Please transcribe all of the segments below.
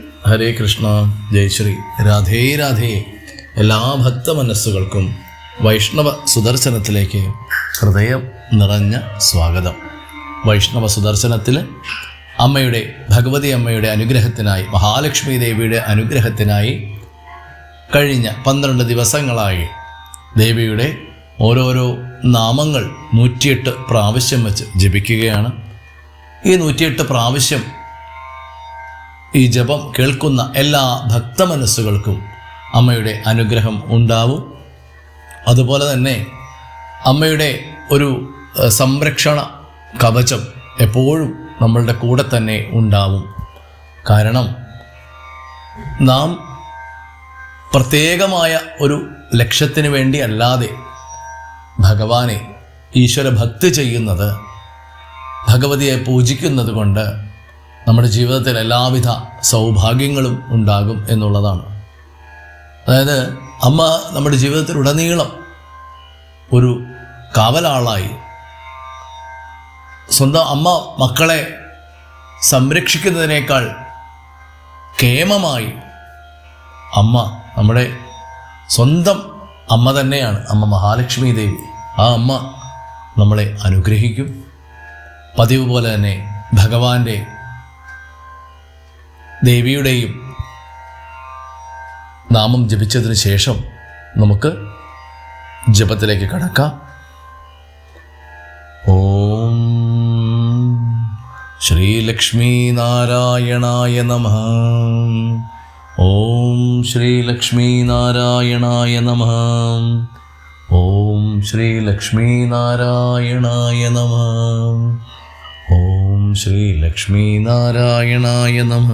ഹരേ കൃഷ്ണ ജയശ്രീ രാധേ രാധേ. എല്ലാ ഭക്ത മനസ്സുകൾക്കും വൈഷ്ണവ സുദർശനത്തിലേക്ക് ഹൃദയം നിറഞ്ഞ സ്വാഗതം. വൈഷ്ണവ സുദർശനത്തിൽ അമ്മയുടെ ഭഗവതി അമ്മയുടെ അനുഗ്രഹത്തിനായി മഹാലക്ഷ്മി ദേവിയുടെ അനുഗ്രഹത്തിനായി കഴിഞ്ഞ പന്ത്രണ്ട് ദിവസങ്ങളായി ദേവിയുടെ ഓരോരോ നാമങ്ങൾ നൂറ്റിയെട്ട് പ്രാവശ്യം വെച്ച് ജപിക്കുകയാണ്. ഈ നൂറ്റിയെട്ട് പ്രാവശ്യം ഈ ജപം കേൾക്കുന്ന എല്ലാ ഭക്തമനസ്സുകൾക്കും അമ്മയുടെ അനുഗ്രഹം ഉണ്ടാവും. അതുപോലെ തന്നെ അമ്മയുടെ ഒരു സംരക്ഷണ കവചം എപ്പോഴും നമ്മളുടെ കൂടെ തന്നെ ഉണ്ടാവും. കാരണം നാം പ്രത്യേകമായ ഒരു ലക്ഷ്യത്തിന് വേണ്ടി അല്ലാതെ ഭഗവാനെ ഈശ്വര ഭക്തി ചെയ്യുന്നത് ഭഗവതിയെ പൂജിക്കുന്നത് കൊണ്ട് നമ്മുടെ ജീവിതത്തിൽ എല്ലാവിധ സൗഭാഗ്യങ്ങളും ഉണ്ടാകും എന്നുള്ളതാണ്. അതായത് അമ്മ നമ്മുടെ ജീവിതത്തിൽ ഉടനീളം ഒരു കാവലാളായി. സ്വന്തം അമ്മ മക്കളെ സംരക്ഷിക്കുന്നതിനേക്കാൾ കേമമായി അമ്മ നമ്മുടെ സ്വന്തം അമ്മ തന്നെയാണ്. അമ്മ മഹാലക്ഷ്മി ദേവി. ആ അമ്മ നമ്മളെ അനുഗ്രഹിക്കും. പതിവ് പോലെ തന്നെ ഭഗവാന്റെ ദേവിയുടെയും നാമം ജപിച്ചതിന് ശേഷം നമുക്ക് ജപത്തിലേക്ക് കടക്കാം. ഓം ശ്രീലക്ഷ്മീനാരായണായ നമ. ഓം ശ്രീലക്ഷ്മീനാരായണായ നമ. ഓം ശ്രീലക്ഷ്മീനാരായണായ നമ. ഓം ശ്രീലക്ഷ്മീ നാരായണായ നമ.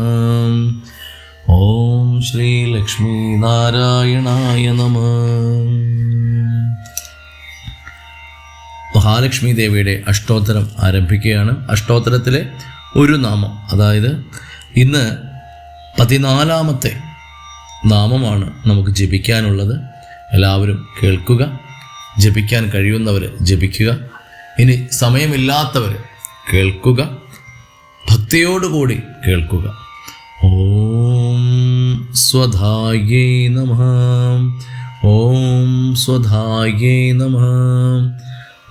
ഓം ശ്രീലക്ഷ്മീനാരായണായ നമ. മഹാലക്ഷ്മി ദേവിയുടെ അഷ്ടോത്തരം ആരംഭിക്കുകയാണ്. അഷ്ടോത്തരത്തിലെ ഒരു നാമം അതായത് ഇന്ന് പതിനാലാമത്തെ നാമമാണ് നമുക്ക് ജപിക്കാനുള്ളത്. എല്ലാവരും കേൾക്കുക ജപിക്കാൻ കഴിയുന്നവർ ജപിക്കുക. ഇനി സമയമില്ലാത്തവർ കേൾക്കുക. ഭക്തിയോടുകൂടി കേൾക്കുക. ഓം സ്വധായേ നമ. ഓം സ്വധായേ നമ.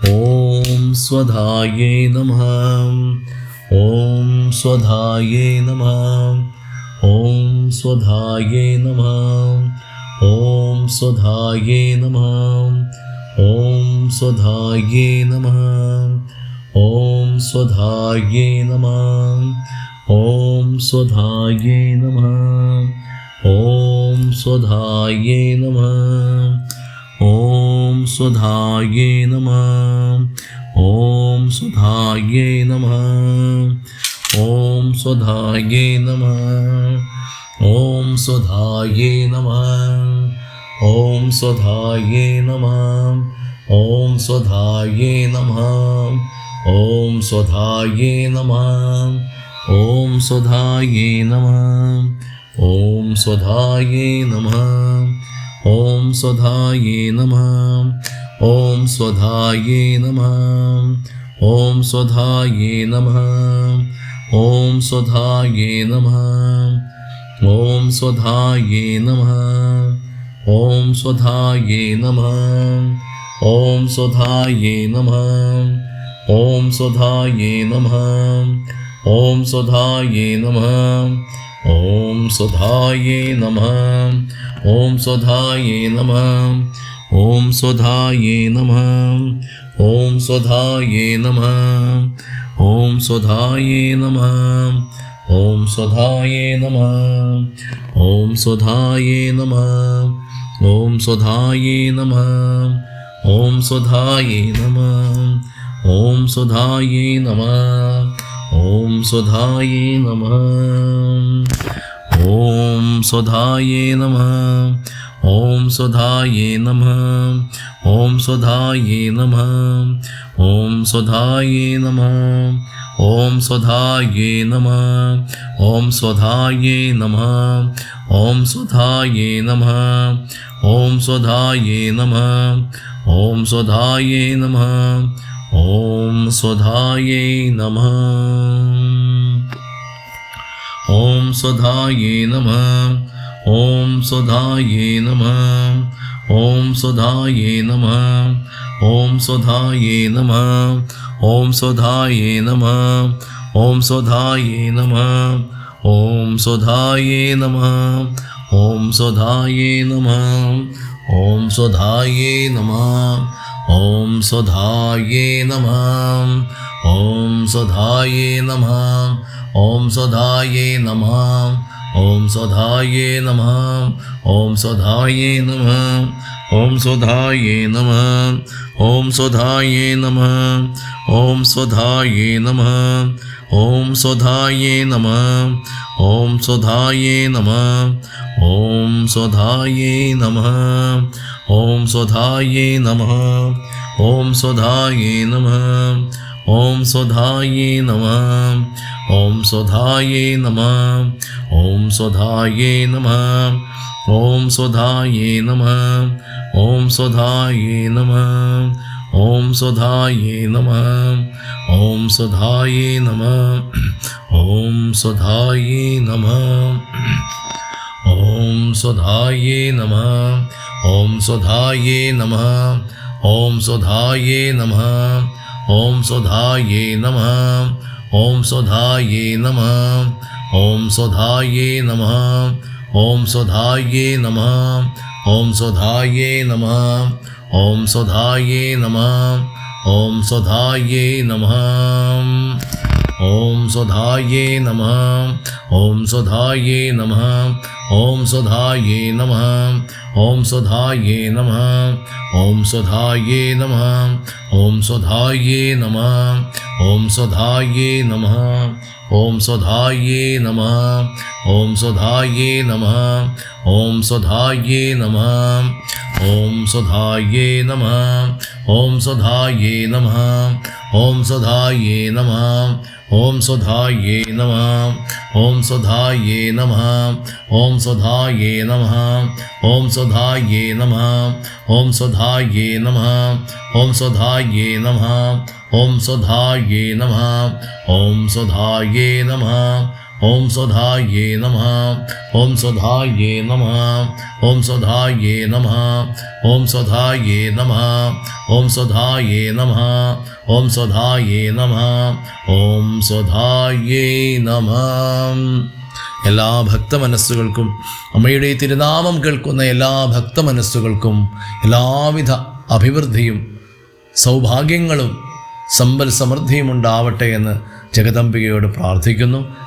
ഓം സ്വധായേ നമ. ഓം സ്വധായേ നമ. ഓം സ്വധായേ നമ. ഓം സ്വധായേ നമ. ഓം സ്വധായേ നമ. سی نم ام سی نما نم نم سی نم نم سا نما نم سم نم سا نم سئے نم سا نما نم سم سا نما نم سئے نم سم نم سما نم سئے نم سئے نم سم سا نم سم سا نم سئے نم سئے نم نما نم سا نم سم او سا نم سا نم سا نم سم سا نم سم ॐ स्वधाये नमः ॐ स्वधाये नमः ॐ स्वधाये नमः ॐ स्वधाये नमः ॐ स्वधाये नमः ॐ स्वधाये नमः ॐ स्वधाये नमः ॐ स्वधाये नमः ॐ स्वधाये नमः ॐ स्वधाये नमः ॐ स्वधाये नमः ॐ स्वधाये नमः ॐ स्वधाये नमः ॐ स्वधाये नमः ॐ स्वधाये नमः ॐ स्वधाये नमः ॐ स्वधाये नमः ॐ स्वधाये नमः ॐ स्वधाये नमः ॐ स्वधाये नमः ॐ स्वधाये नमः ॐ स्वधाये नमः ॐ स्वधाये नमः ॐ स्वधाये नमः ॐ स्वधाये नमः ॐ स्वधाये नमः ॐ स्वधाये नमः ॐ स्वधाये नमः ॐ स्वधाये नमः ॐ स्वधाये नमः ॐ स्वधाये नमः ॐ स्वधाये नमः ॐ स्वधाये नमः ॐ स्वधाये नमः ॐ स्वधाये नमः ॐ स्वधाये नमः ॐ स्वधाये नमः ॐ स्वधाये नमः ॐ स्वधाये नमः ॐ स्वधाये नमः ॐ स्वधाये नमः ॐ स्वधाये नमः ॐ स्वधाये नमः ॐ स्वधाये नमः ॐ स्वधाये नमः ॐ स्वधाये नमः ॐ स्वधाये नमः ॐ स्वधाये नमः ॐ स्वधाये नमः ॐ स्वधाये नमः ॐ स्वधाये नमः ॐ स्वधाये नमः ॐ स्वधाये नमः ॐ स्वधाये नमः ॐ स्वधाये नमः ॐ स्वधाये नमः ॐ स्वधाये नमः ॐ स्वधाये नमः ॐ स्वधाये नमः ॐ स्वधाये नमः ॐ स्वधाये नमः ॐ स्वधाये नमः ഓം സ്വധായേ നമ. ഓം സ്വധായേ നമ. ഓം സ്വധായേ നമ. ഓം സ്വധായേ നമ. ഓം സ്വധായേ നമ. ഓം സ്വധായേ നമ. ഓം സ്വധായേ നമ. എല്ലാ ഭക്ത മനസ്സുകൾക്കും അമ്മയുടെ തിരുനാമം കേൾക്കുന്ന എല്ലാ ഭക്ത മനസ്സുകൾക്കും എല്ലാവിധ അഭിവൃദ്ധിയും സൗഭാഗ്യങ്ങളും സമ്പൽ സമൃദ്ധിയും ഉണ്ടാവട്ടെ എന്ന് ജഗദംബികയോട് പ്രാർത്ഥിക്കുന്നു.